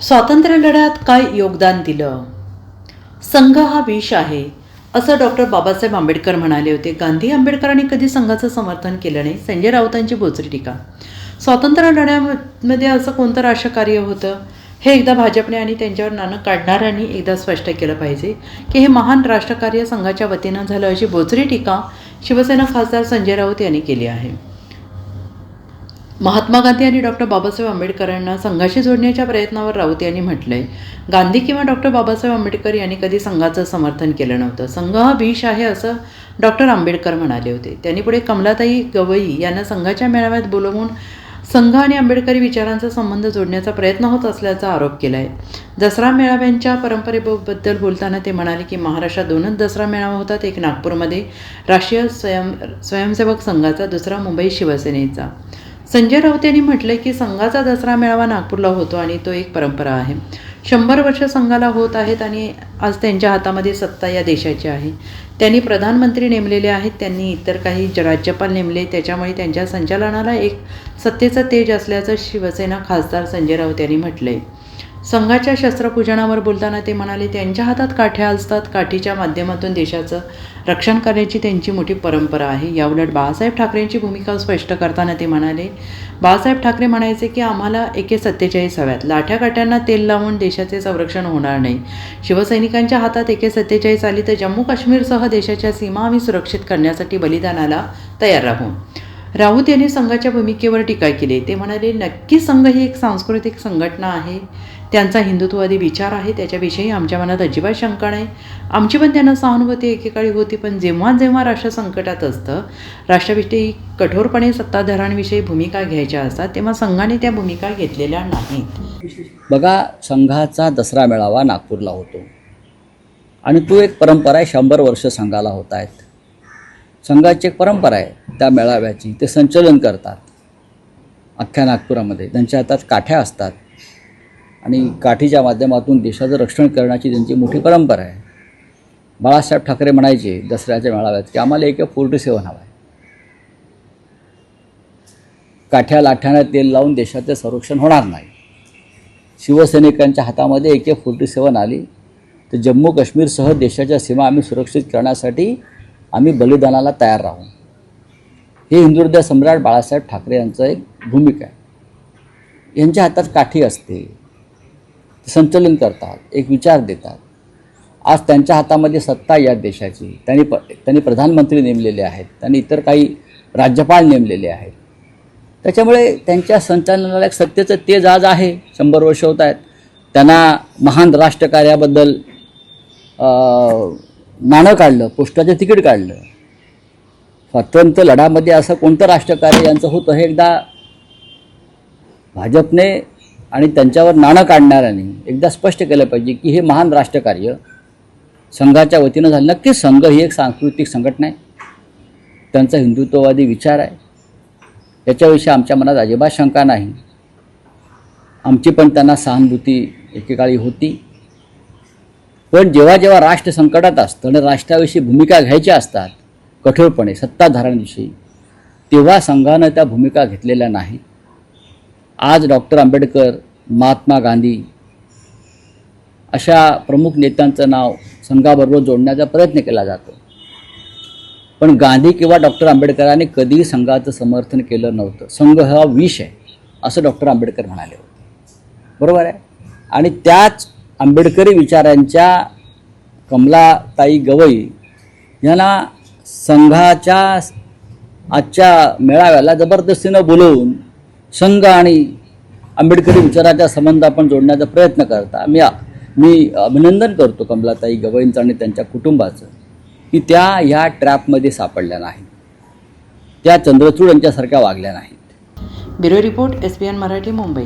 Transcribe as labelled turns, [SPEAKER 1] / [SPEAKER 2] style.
[SPEAKER 1] स्वातंत्र्य लढ्यात काय योगदान दिलं? संघ हा विष आहे असं डॉक्टर बाबासाहेब आंबेडकर म्हणाले होते. गांधी आंबेडकरांनी कधी संघाचं समर्थन केलं नाही? संजय राऊतांची बोचरी टीका. स्वातंत्र्य लढ्यामध्ये असं कोणतं राष्ट्रकार्य होतं? हे एकदा भाजपने आणि त्यांच्यावर नाणं काढणाऱ्यांनी एकदा स्पष्ट केलं पाहिजे की हे महान राष्ट्रकार्य संघाच्या वतीनं झालं अशी बोचरी टीका शिवसेना खासदार संजय राऊत यांनी केली आहे. महात्मा गांधी आणि डॉक्टर बाबासाहेब आंबेडकरांना संघाशी जोडण्याच्या प्रयत्नावर राऊत यांनी म्हटलंय गांधी किंवा डॉक्टर बाबासाहेब आंबेडकर यांनी कधी संघाचं समर्थन केलं नव्हतं. संघ हा विष आहे असं डॉक्टर आंबेडकर म्हणाले होते. त्यांनी पुढे कमलाताई गवई यांना संघाच्या मेळाव्यात बोलवून संघ आणि आंबेडकरी विचारांचा संबंध जोडण्याचा प्रयत्न होत असल्याचा आरोप केला आहे दसरा मेळाव्यांच्या परंपरेबद्दल बोलताना ते म्हणाले की महाराष्ट्रात दोनच दसरा मेळावा होतात. एक नागपूरमध्ये राष्ट्रीय स्वयं स्वयंसेवक संघाचा दुसरा मुंबई शिवसेनेचा. संजय राऊत यांनी म्हटलं की संघाचा दसरा मेळावा नागपूरला होतो आणि तो एक परंपरा आहे. शंभर वर्ष संघाला होत आहेत आणि आज त्यांच्या हातामध्ये सत्ता या देशाची आहे. त्यांनी प्रधानमंत्री नेमलेले आहेत त्यांनी इतर काही ज- राज्यपाल नेमले त्याच्यामुळे त्यांच्या संचालनाला एक सत्तेचं तेज असल्याचं शिवसेना खासदार संजय राऊत यांनी म्हटलंय. संघाच्या शस्त्रपूजनावर बोलताना ते म्हणाले त्यांच्या हातात काठ्या असतात काठीच्या माध्यमातून देशाचं रक्षण करण्याची त्यांची मोठी परंपरा आहे. याउलट बाळासाहेब ठाकरेंची भूमिका स्पष्ट करताना ते म्हणाले बाळासाहेब ठाकरे म्हणायचे की आम्हाला एके सत्तेचाळीस हव्यात. लाठ्या काठ्यांना तेल लावून देशाचे संरक्षण होणार नाही. शिवसैनिकांच्या हातात एके सत्तेचाळीस आली तर जम्मू काश्मीरसह देशाच्या सीमा आम्ही सुरक्षित करण्यासाठी बलिदानाला तयार राहू. राऊत यांनी संघाच्या भूमिकेवर टीका केली. ते म्हणाले नक्की संघ ही एक सांस्कृतिक संघटना आहे. त्यांचा हिंदुत्ववादी विचार आहे. त्याच्याविषयी आमच्या मनात अजिबात शंका नाही. आमची पण त्यांना सहानुभूती एकेकाळी होती पण जेव्हा जेव्हा राष्ट्र संकटात असतं राष्ट्राविषयी कठोरपणे सत्ताधारांविषयी भूमिका घ्यायच्या असतात तेव्हा संघाने त्या भूमिका घेतलेल्या नाहीत.
[SPEAKER 2] बघा संघाचा दसरा मेळावा नागपूरला होतो. आणि तो एक परंपरा आहे शंभर वर्ष संघाला होत आहेत संघाची एक परंपरा आहे. त्या मेळाव्याची ते संचलन करतात. अख्ख्या नागपुरामध्ये. त्यांच्या हातात काठ्या असतात. आणि काठीच्या माध्यमातून देशाचं रक्षण करण्याची त्यांची मोठी परंपरा आहे. बाळासाहेब ठाकरे म्हणायचे दसऱ्याच्या मेळाव्यात की आम्हाला एक फोर्टी सेवन हवा आहे काठ्या लाठ्यानं तेल लावून देशाचं संरक्षण होणार नाही. शिवसैनिकांच्या हातामध्ये एक फोर्टी सेवन आली तर जम्मू काश्मीरसह देशाच्या सीमा आम्ही सुरक्षित करण्यासाठी आम्ही बलिदानाला तयार राहू. हे हिंदुहृदय सम्राट बाळासाहेब ठाकरे यांचं एक भूमिका आहे. यांच्या हातात काठी असते. संचलन करतात एक विचार देतात. आज त्यांच्या हातामध्ये सत्ता या देशाची. त्यांनी प त्यांनी प्रधानमंत्री नेमलेले आहेत. त्यांनी इतर काही राज्यपाल नेमलेले आहेत. त्याच्यामुळे त्यांच्या संचालनाला एक सत्तेचं तेज आज आहे. शंभर वर्ष होत आहेत. त्यांना महान राष्ट्रकार्याबद्दल नाणं काढलं पोस्टाचं तिकीट काढलं. स्वातंत्र्य लढ्यामध्ये असं कोणतं राष्ट्रकार्य यांचं होतं हे एकदा भाजपने आणि त्यांच्यावर नाणं काढणाऱ्यांनी एकदा स्पष्ट केलं पाहिजे की हे महान राष्ट्रकार्य संघाच्या वतीनं झालं. नक्कीच संघ ही एक सांस्कृतिक संघटना आहे. त्यांचा हिंदुत्ववादी विचार आहे. याच्याविषयी आमच्या मनात अजिबात शंका नाही. आमची पण त्यांना सहानुभूती एकेकाळी होती. पण जेव्हा जेव्हा राष्ट्र संकटात असतं आणि राष्ट्राविषयी भूमिका घ्यायच्या असतात कठोरपणे सत्ताधाऱ्यांविषयी. तेव्हा संघानं त्या भूमिका घेतलेल्या नाही. आज डॉक्टर आंबेडकर महात्मा गांधी अशा प्रमुख नेत्यांचं नाव संघाबरोबर जोडण्याचा प्रयत्न केला जातो. पण गांधी किंवा डॉक्टर आंबेडकरांनी कधीही संघाचं समर्थन केलं नव्हतं. संघ हा विष आहे असं डॉक्टर आंबेडकर म्हणाले होते. बरोबर आहे? आणि त्याच आंबेडकरी विचारांच्या कमलाताई गवई यांना संघाच्या आजच्या मेळाव्याला जबरदस्तीनं बोलवून संघ आणि आंबेडकरी विचाराच्या संबंध आपण जोडण्याचा प्रयत्न करता. मी मी अभिनंदन करतो कमलाताई गवईंचं आणि त्यांच्या कुटुंबाचं की त्या ह्या ट्रॅपमध्ये सापडल्या नाहीत. त्या चंद्रचूड यांच्यासारख्या वागल्या नाहीत.
[SPEAKER 1] Bureau report S B N Marathi Mumbai.